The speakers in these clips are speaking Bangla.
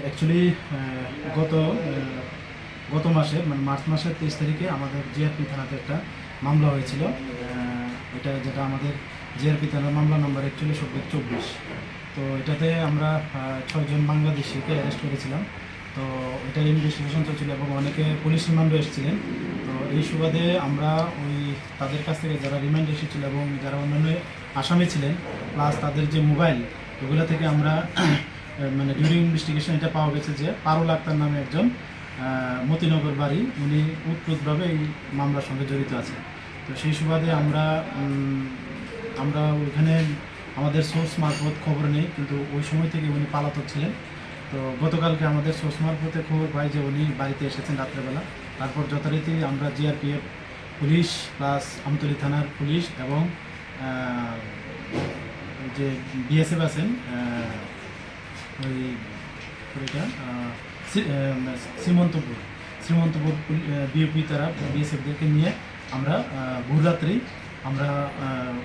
অ্যাকচুয়ালি গত গত মাসে মানে মার্চ মাসের তেইশ তারিখে আমাদের জিআরপি থানাতে একটা মামলা হয়েছিল। এটা যেটা আমাদের জিআরপি থানার মামলা নম্বর একচল্লিশ অব্দিক চব্বিশ। তো এটাতে আমরা ছয়জন বাংলাদেশিকে অ্যারেস্ট করেছিলাম। তো এটা ইনভেস্টিগেশন চলছিল এবং অনেকে পুলিশ রিমান্ডও এসেছিলেন। তো এই সুবাদে আমরা ওই তাদের কাছ থেকে যারা রিমান্ড এসেছিল এবং যারা অন্যান্য আসামি ছিলেন প্লাস তাদের যে মোবাইল, ওগুলো থেকে আমরা মানে ডিউরিং ইনভেস্টিগেশন এটা পাওয়া গেছে যে পারুল আক্তার নামে একজন মতিনগর বাড়ি, উনি উৎপ্রুতভাবে এই মামলার সঙ্গে জড়িত আছে। তো সেই সুবাদে আমরা আমরা ওইখানে আমাদের সোর্স মারফত খবর নেই, কিন্তু ওই সময় থেকে উনি পালাতক ছিলেন। তো গতকালকে আমাদের সোর্স মারফতে খবর পাই যে উনি বাড়িতে এসেছেন রাত্রেবেলা। তারপর যথারীতি আমরা জিআরপিএফ পুলিশ প্লাস আমতলী থানার পুলিশ এবং যে বিএসএফ আছেন ওই সি- আহ, শ্রীমন্তপুর শ্রীমন্তপুর বিএপি তারা বিএসএফদেরকে নিয়ে আমরা ভোররাত্রি আমরা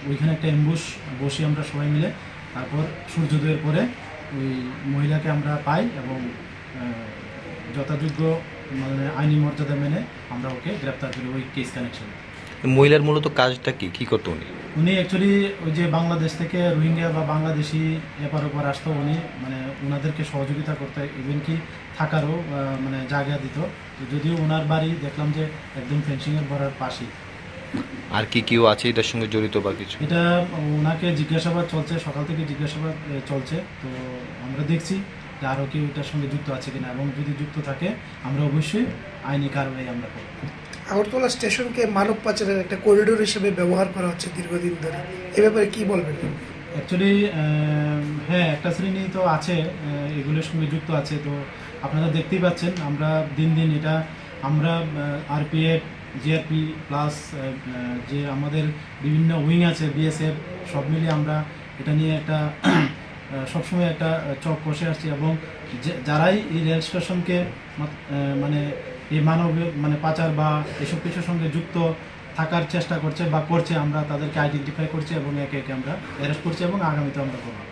ওইখানে একটা এম্বুশ বসি আমরা সবাই মিলে তারপর সূর্যোদয়ের পরে ওই মহিলাকে আমরা পাই এবং যথাযোগ্য মানে আইনি মর্যাদা মেনে আমরা ওকে গ্রেপ্তার করি ওই কেস কানেকশনে মহিলার মূলত কাজটা কি? কি করতো উনি? উনি অ্যাকচুয়ালি ওই যে বাংলাদেশ থেকে রোহিঙ্গা বা বাংলাদেশি এপার ওপার আসতো উনি মানে ওনাদেরকে সহযোগিতা করতে ইভেন কি থাকারও মানে জায়গা দিত। তো যদিও ওনার বাড়ি দেখলাম যে একদম ফেন্সিংয়ের বড়ার পাশেই। আর কি কেউ আছে এটার সঙ্গে জড়িত বা কিছু? এটা ওনাকে জিজ্ঞাসাবাদ চলছে সকাল থেকে জিজ্ঞাসাবাদ চলছে। তো আমরা দেখছি। যে আরও কেউ এটার সঙ্গে যুক্ত আছে কিনা এবং যদি যুক্ত থাকে আমরা অবশ্যই আইনি কারণেই আমরা করব। আগরতলা স্টেশনকে মানব পাচারের একটা করিডোর হিসেবে ব্যবহার করা হচ্ছে দীর্ঘদিন ধরে। এ ব্যাপারে কি বলবেন? অ্যাকচুয়ালি হ্যাঁ একটা শ্রেণি তো আছে এগুলোর সঙ্গে যুক্ত আছে। তো আপনারা দেখতেই পাচ্ছেন আমরা দিন দিন এটা আমরা আরপিএফ জিআরপি প্লাস যে আমাদের বিভিন্ন উইং আছে বিএসএফ সব মিলিয়ে আমরা এটা নিয়ে একটা সবসময় একটা চক কষে আসছি এবং যারাই এই রেল স্টেশনকে মানে এই মানব মানে পাচার বা এসব কিছুর সঙ্গে যুক্ত থাকার চেষ্টা করছে বা করছে, আমরা তাদেরকে আইডেন্টিফাই করছি এবং একে একে আমরা অ্যারেস্ট করছি এবং আগামীতে আমরা করব।